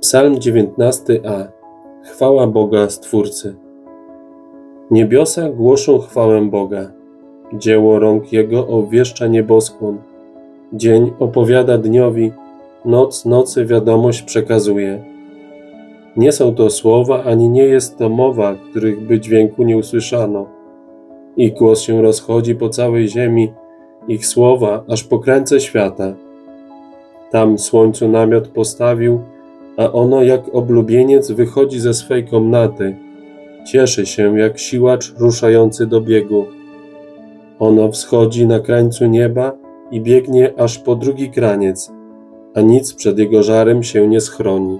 Psalm 19a. Chwała Boga Stwórcy. Niebiosa głoszą chwałę Boga. Dzieło rąk Jego obwieszcza nieboskłon. Dzień opowiada dniowi, noc nocy wiadomość przekazuje. Nie są to słowa, ani nie jest to mowa, których by dźwięku nie usłyszano. Ich głos się rozchodzi po całej ziemi, ich słowa aż po krańce świata. Tam słońcu namiot postawił, a ono jak oblubieniec wychodzi ze swej komnaty. Cieszy się jak siłacz ruszający do biegu. Ono wschodzi na krańcu nieba i biegnie aż po drugi kraniec, a nic przed jego żarem się nie schroni.